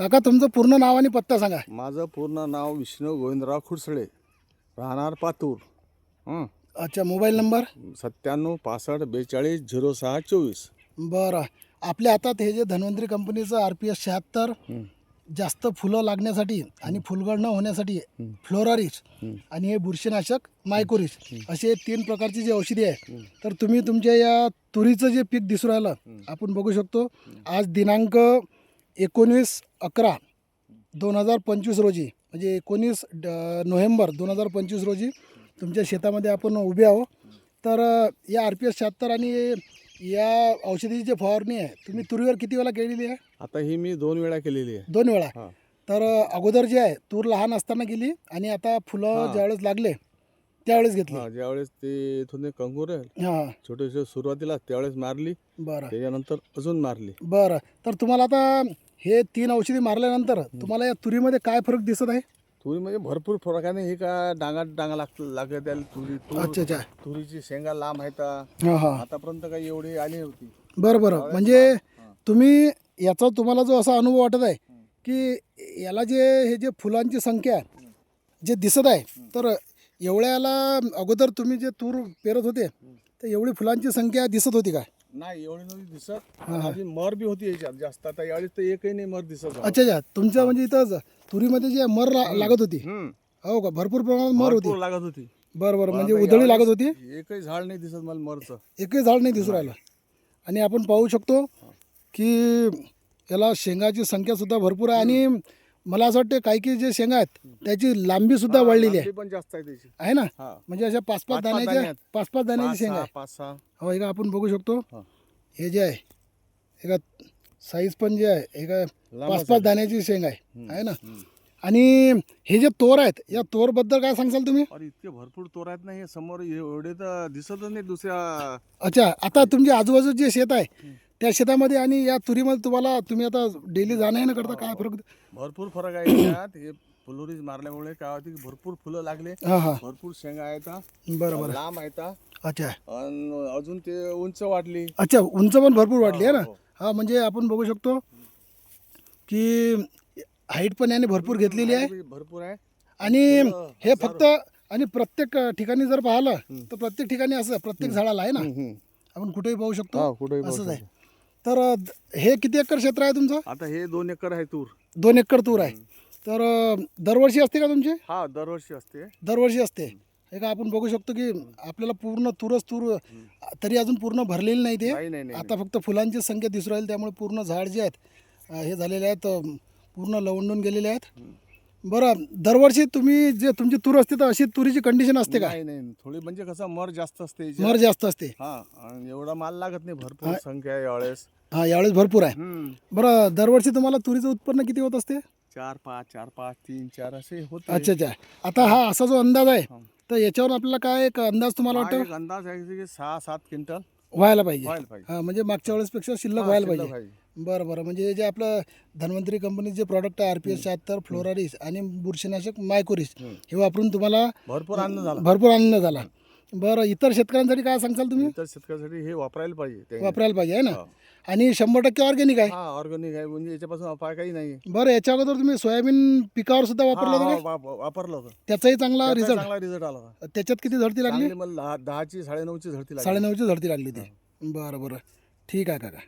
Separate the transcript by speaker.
Speaker 1: काका तुमचं पूर्ण नाव आणि पत्ता सांगा.
Speaker 2: माझं पूर्ण नाव विष्णू गोविंदराव खुडसळे राहणार पातूर. हं.
Speaker 1: अच्छा मोबाईल नंबर?
Speaker 2: सत्त्याण्णव पासष्ट बेचाळीस झिरो सहा चोवीस.
Speaker 1: बरं. आपल्या हातात हे जे धन्वंतरी कंपनीचं आर पी एस शहात्तर
Speaker 2: हं.
Speaker 1: जास्त फुलं लागण्यासाठी आणि फुलगड न होण्यासाठी फ्लोरारिच आणि हे बुरशीनाशक मायकोरिच असे तीन प्रकारची जी औषधी आहे तर तुम्ही तुमच्या या तुरीचं जे पीक दिसून राहिलं आपण बघू शकतो. आज दिनांक एकोणीस अकरा दोन हजार पंचवीस रोजी म्हणजे एकोणीस ड- नोव्हेंबर दोन हजार पंचवीस रोजी तुमच्या शेतामध्ये आपण उभे आहो तर या आर पी एस शहात्तर आणि या औषधीची जी फवारणी आहे तुम्ही तुरीवर किती वेळा केलेली आहे
Speaker 2: आता ही मी दोन वेळा केलेली आहे
Speaker 1: दोन वेळा
Speaker 2: हा.
Speaker 1: तर अगोदर जे आहे तूर लहान असताना गेली आणि आता फुलं. ज्यावेळेस लागले त्यावेळेस घेतली.
Speaker 2: हा, ज्यावेळेस ते इथून ते कंगूर आहे
Speaker 1: हां.
Speaker 2: छोटे छोटे सुरुवातीला त्यावेळेस मारली
Speaker 1: बरं.
Speaker 2: त्याच्यानंतर अजून मारली.
Speaker 1: बरं. तर तुम्हाला आता हे तीन औषधी मारल्यानंतर तुम्हाला या तुरीमध्ये काय फरक दिसत आहे?
Speaker 2: तुरी म्हणजे भरपूर फरक आहे ना हे का डांगा डांगा लाग लागत त्याला तुरी
Speaker 1: अच्छा अच्छा.
Speaker 2: तुरीची शेंगा लांब आहेत.
Speaker 1: हां हां.
Speaker 2: आतापर्यंत काही एवढी आली नव्हती.
Speaker 1: बरं बरं. म्हणजे तुम्ही याचा तुम्हाला जो असा अनुभव वाटत आहे की याला जे हे जे फुलांची संख्या आहे, जे दिसत आहे तर एवढ्याला अगोदर तुम्ही जे तूर पेरत होते तर एवढी फुलांची संख्या दिसत होती का?
Speaker 2: नाही एवढी नव्हती दिसत. मर बी होती याच्यात जास्त. आता यावेळेस तर एकही नाही मर दिसत आहे.
Speaker 1: अच्छा अच्छा. तुमच्या म्हणजे इथं तुरीमध्ये जे मर ला- लागत होती.
Speaker 2: हम्म.
Speaker 1: हो का? भरपूर प्रमाणात मर होती.
Speaker 2: भरपूर लागत होती.
Speaker 1: बरं बरं. म्हणजे
Speaker 2: आता
Speaker 1: उधळी लागत होती?
Speaker 2: एकही झाड नाही दिसत मला मरचं.
Speaker 1: एकही झाड नाही दिसून राहिलं. आणि आपण पाहू शकतो की याला शेंगाची संख्या सुद्धा भरपूर आहे. आणि मला असं वाटतं काही काही जे शेंगा आहेत त्याची लांबी सुद्धा वाढलेली आहे.
Speaker 2: पण जास्त आहे त्याची.
Speaker 1: आहे ना?
Speaker 2: हा.
Speaker 1: म्हणजे अशा पाच पाच
Speaker 2: पाच दाणे
Speaker 1: दाण्याच्या
Speaker 2: आहेत.
Speaker 1: पाच पाच दाण्याची शेंगा
Speaker 2: सहा
Speaker 1: आहे
Speaker 2: पाच सहा.
Speaker 1: हो हे का आपण बघू शकतो?
Speaker 2: हा.
Speaker 1: हे जे आहे हे का साईज पण जे आहे हे का
Speaker 2: लांबच
Speaker 1: पाच. पाच दाण्याची शेंगा आहे. आहे ना? आणि हे जे तोर आहेत या तोरबद्दल काय सांगसाल तुम्ही?
Speaker 2: अरे इतके भरपूर तोर आहेत ना हे समोर एवढे तर दिसतच नाही दुसऱ्या
Speaker 1: अच्छा आता तुमच्या आजूबाजूचं जे शेत आहे त्या शेतामध्ये आणि या तुरीमध्ये तुम्हाला तुम्ही आता डेली जाणं येणं करता काय फरक?
Speaker 2: भरपूर फरक आहे हे फुलोरीज मारल्यामुळे काय होते की भरपूर फुलं लागले.
Speaker 1: हां हां.
Speaker 2: भरपूर शेंगा आहेत हा.
Speaker 1: बरं बरं
Speaker 2: लांब आहेत हा.
Speaker 1: अच्छा.
Speaker 2: अन अजून ते उंच वाढली.
Speaker 1: अच्छा उंच पण भरपूर वाढली आहे ना?
Speaker 2: हो.
Speaker 1: हा. म्हणजे आपण बघू शकतो की हाईट पण याने भरपूर घेतलेली आहे.
Speaker 2: भरपूर आहे.
Speaker 1: आणि हे फक्त आणि प्रत्येक ठिकाणी जर पाहिलं तर प्रत्येक ठिकाणी असं प्रत्येक झाडाला आहे ना. आपण कुठेही पाहू
Speaker 2: हा
Speaker 1: शकतो
Speaker 2: कुठेही पाहू
Speaker 1: असंच आहे. तर हे किती एकर क्षेत्र आहे तुमचं?
Speaker 2: आता हे दोन एकर आहे तूर.
Speaker 1: दोन एकर तूर आहे. तर दरवर्षी असते का तुमची?
Speaker 2: हा दरवर्षी असते.
Speaker 1: दरवर्षी असते. हे का आपण बघू शकतो की आपल्याला पूर्ण तूरच तूर तरी अजून पूर्ण भरलेली नाही ते.
Speaker 2: नाही नाही नाही
Speaker 1: आता फक्त फुलांची संख्या दिसून राहील त्यामुळे पूर्ण झाड जे आहेत अ, हे झालेले आहेत अ, पूर्ण लवंडून गेलेले आहेत. बरं दरवर्षी तुम्ही जे तुमची तूर असते तर अशी तुरीची कंडिशन असते का?
Speaker 2: नाही नाही थोडी म्हणजे कसं मर जास्त असते. याच्यात.
Speaker 1: मर जास्त असते.
Speaker 2: हा आणि एवढा माल लागत नाही भरपूर संख्या आहे यावेळेस.
Speaker 1: हा यावेळेस भरपूर आहे.
Speaker 2: हम्म.
Speaker 1: बरं दरवर्षी तुम्हाला तुरीचं उत्पन्न किती होत असते?
Speaker 2: चार पाच चार पाच तीन चार असे होते
Speaker 1: अच्छा अच्छा. आता हा असा जो अंदाज आहे
Speaker 2: हा.
Speaker 1: तर याच्यावर आपल्याला काय एक अंदाज तुम्हाला वाटतं?
Speaker 2: अंदाज आहे की सहा सात क्विंटल
Speaker 1: व्हायला पाहिजे.
Speaker 2: व्हायला पाहिजे.
Speaker 1: हा म्हणजे मागच्या वेळेसपेक्षा शिल्लक
Speaker 2: हा,
Speaker 1: व्हायला
Speaker 2: शिल्लक
Speaker 1: पाहिजे. बरं बरं. म्हणजे जे आपलं धन्वंतरी कंपनीचे जे प्रॉडक्ट आहे आर पी एस शहात्तर फ्लोरारिस आणि बुरशीनाशक मायकोरिस हे वापरून तुम्हाला
Speaker 2: भरपूर आनंद झाला.
Speaker 1: भरपूर आनंद झाला. बरं इतर शेतकऱ्यांसाठी काय सांगसाल तुम्ही?
Speaker 2: इतर शेतकऱ्यासाठी हे वापरायला पाहिजे ते.
Speaker 1: वापरायला पाहिजे आहे ना?
Speaker 2: हा.
Speaker 1: आणि शंभर टक्के ऑर्गॅनिक आहे?
Speaker 2: हा ऑर्गॅनिक आहे. म्हणजे याच्यापासून अपाय काही नाही.
Speaker 1: बरं याच्या अगोदर तुम्ही सोयाबीन पिकावर सुद्धा वापरलं होतं का?
Speaker 2: वापरलं होतं.
Speaker 1: त्याचाही चांगला
Speaker 2: त्याचा
Speaker 1: रिझल्ट
Speaker 2: चांगला रिझल्ट आला होता.
Speaker 1: त्याच्यात किती झडती लागली?
Speaker 2: चांगली मला दहा दहाची साडेनऊची झडती लागली.
Speaker 1: साडेनऊची झडती लागली ती बरं बरं. ठीक आहे काका.